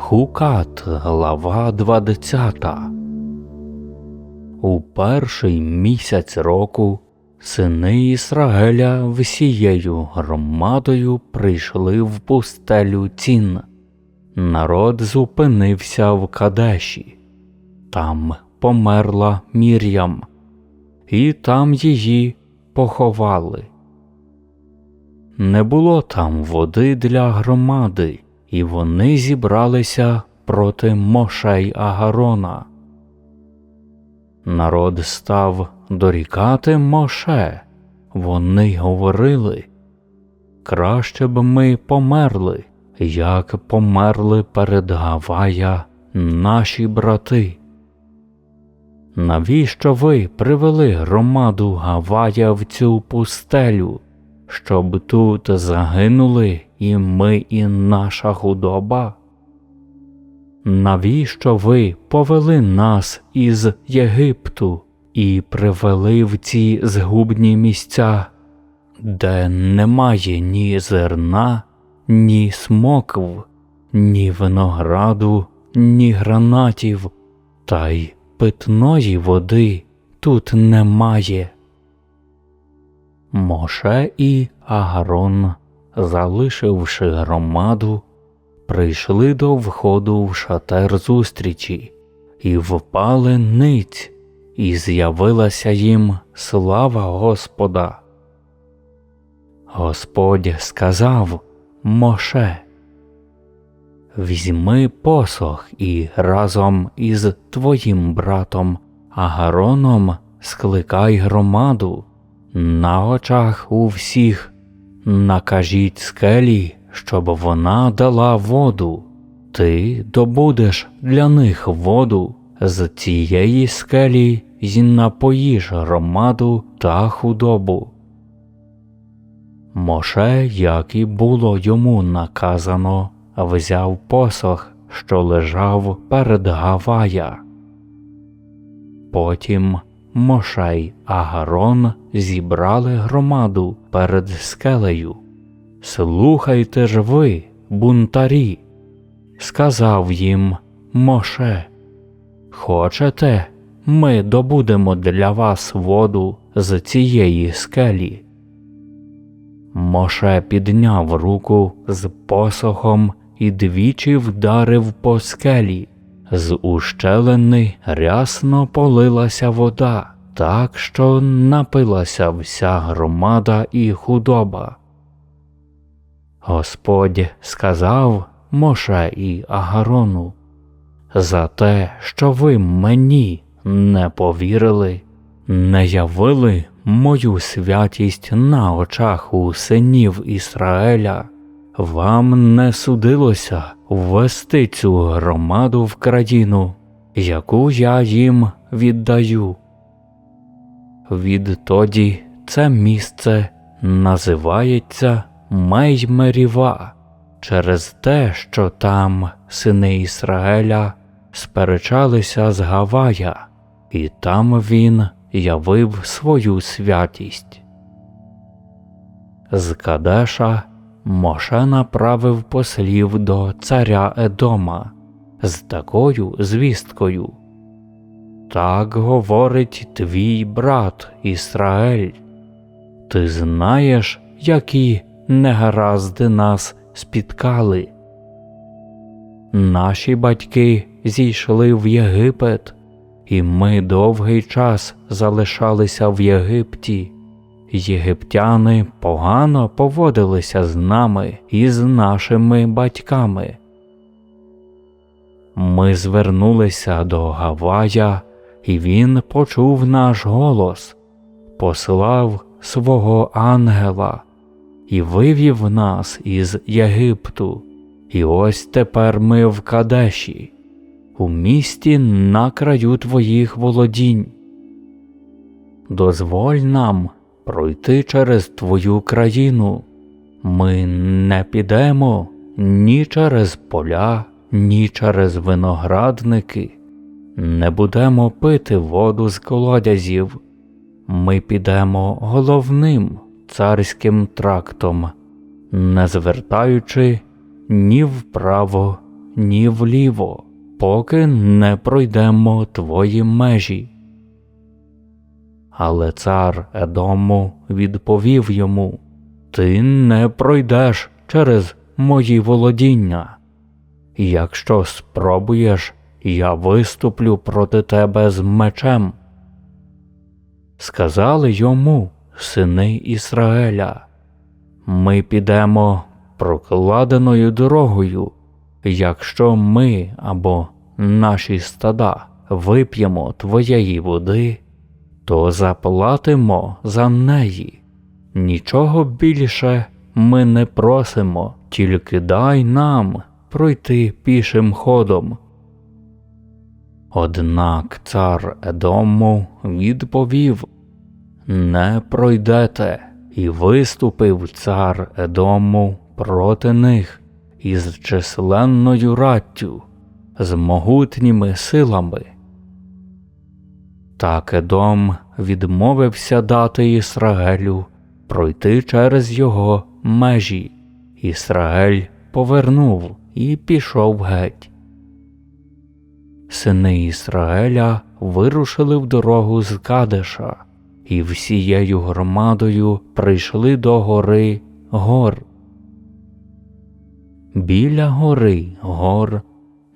Хукат, глава 20. У перший місяць року сини Ісраеля всією громадою прийшли в пустелю цін. Народ зупинився в Кадеші. Там померла Мір'ям, і там її поховали. Не було там води для громади, і вони зібралися проти Мошей Агарона. Народ став дорікати Моше. Вони говорили краще б ми померли, як померли перед Гавая наші брати. Навіщо ви привели громаду Гавая в цю пустелю, щоб тут загинули і ми, і наша худоба? Навіщо ви повели нас із Єгипту і привели в ці згубні місця, де немає ні зерна, ні смокв, ні винограду, ні гранатів, та й питної води тут немає? Моше і Агарон, залишивши громаду, прийшли до входу в шатер зустрічі і впали ниць, і з'явилася їм слава Господа. Господь сказав Моше, Візьми посох і разом із твоїм братом Агароном скликай громаду на очах у всіх, накажіть скелі, щоб вона дала воду, ти добудеш для них воду з цієї скелі й напоїш громаду та худобу. Моше, як і було йому наказано, взяв посох, що лежав перед Гавая. Потім Моше й Агарон зібрали громаду перед скелею. Слухайте ж ви, бунтарі, сказав їм Моше. Хочете, ми добудемо для вас воду з цієї скелі. Моше підняв руку з посохом і двічі вдарив по скелі. З ущелини рясно полилася вода, так що напилася вся громада і худоба. Господь сказав Моше і Агарону за те, що ви мені не повірили, не явили мою святість на очах у синів Ісраеля, вам не судилося ввести цю громаду в країну, яку я їм віддаю. Відтоді це місце називається Меймеріва через те, що там сини Ісраеля сперечалися з Гавая, і там він явив свою святість. З Кадеша Моше направив послів до царя Едома з такою звісткою. Так говорить твій брат Ісраель. Ти знаєш, які негаразди нас спіткали. Наші батьки зійшли в Єгипет, і ми довгий час залишалися в Єгипті. Єгиптяни погано поводилися з нами і з нашими батьками. Ми звернулися до Гавая, і він почув наш голос, послав свого ангела і вивів нас із Єгипту. І ось тепер ми в Кадеші, у місті на краю твоїх володінь. Дозволь нам пройти через твою країну. Ми не підемо ні через поля, ні через виноградники, не будемо пити воду з колодязів. Ми підемо головним царським трактом, не звертаючи ні вправо, ні вліво, поки не пройдемо твої межі. Але цар Едому відповів йому Ти не пройдеш через мої володіння. Якщо спробуєш, я виступлю проти тебе з мечем. Сказали йому сини Ісраеля, ми підемо прокладеною дорогою, якщо ми або наші стада вип'ємо твоєї води, то заплатимо за неї. Нічого більше ми не просимо, тільки дай нам пройти пішим ходом. Однак цар Едому відповів Не пройдете, і виступив цар Едому проти них із численною раттю, з могутніми силами. Так Едом відмовився дати Ісраелю пройти через його межі. Ісраель повернув і пішов геть. Сини Ісраеля вирушили в дорогу з Кадеша і всією громадою прийшли до гори гор. Біля гори гор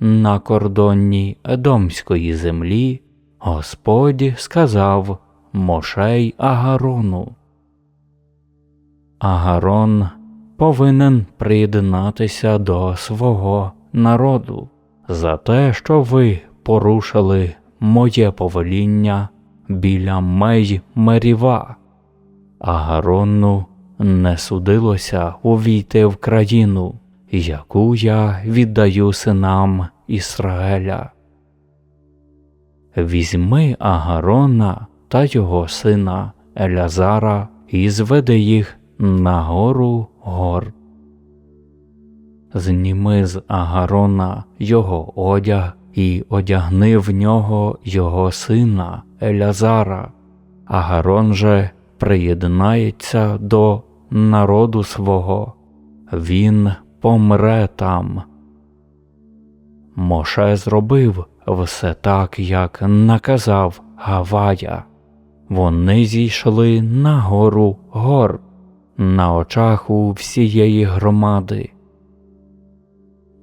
на кордоні Едомської землі Господь сказав Мошей Агарону. Агарон повинен приєднатися до свого народу за те, що ви порушили моє повеління біля мей Меріва. Агарону не судилося увійти в країну, яку я віддаю синам Ісраеля. Візьми Агарона та його сина Елязара і зведи їх на гору гор. Зніми з Агарона його одяг і одягни в нього його сина Елязара, Агарон же приєднається до народу свого, він помре там. Моше зробив все так, як наказав Гавая. Вони зійшли на гору гор на очах у всієї громади.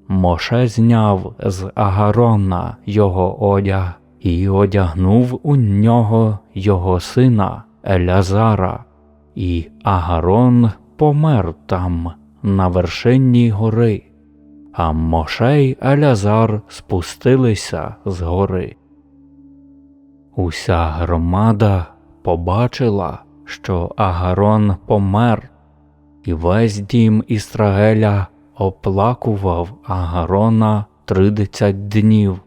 Моше зняв з Агарона його одяг і одягнув у нього його сина Елязара, і Агарон помер там, на вершині гори, а Моше й Елязар спустилися з гори. Уся громада побачила, що Агарон помер, і весь дім Ісраеля оплакував Агарона тридцять днів.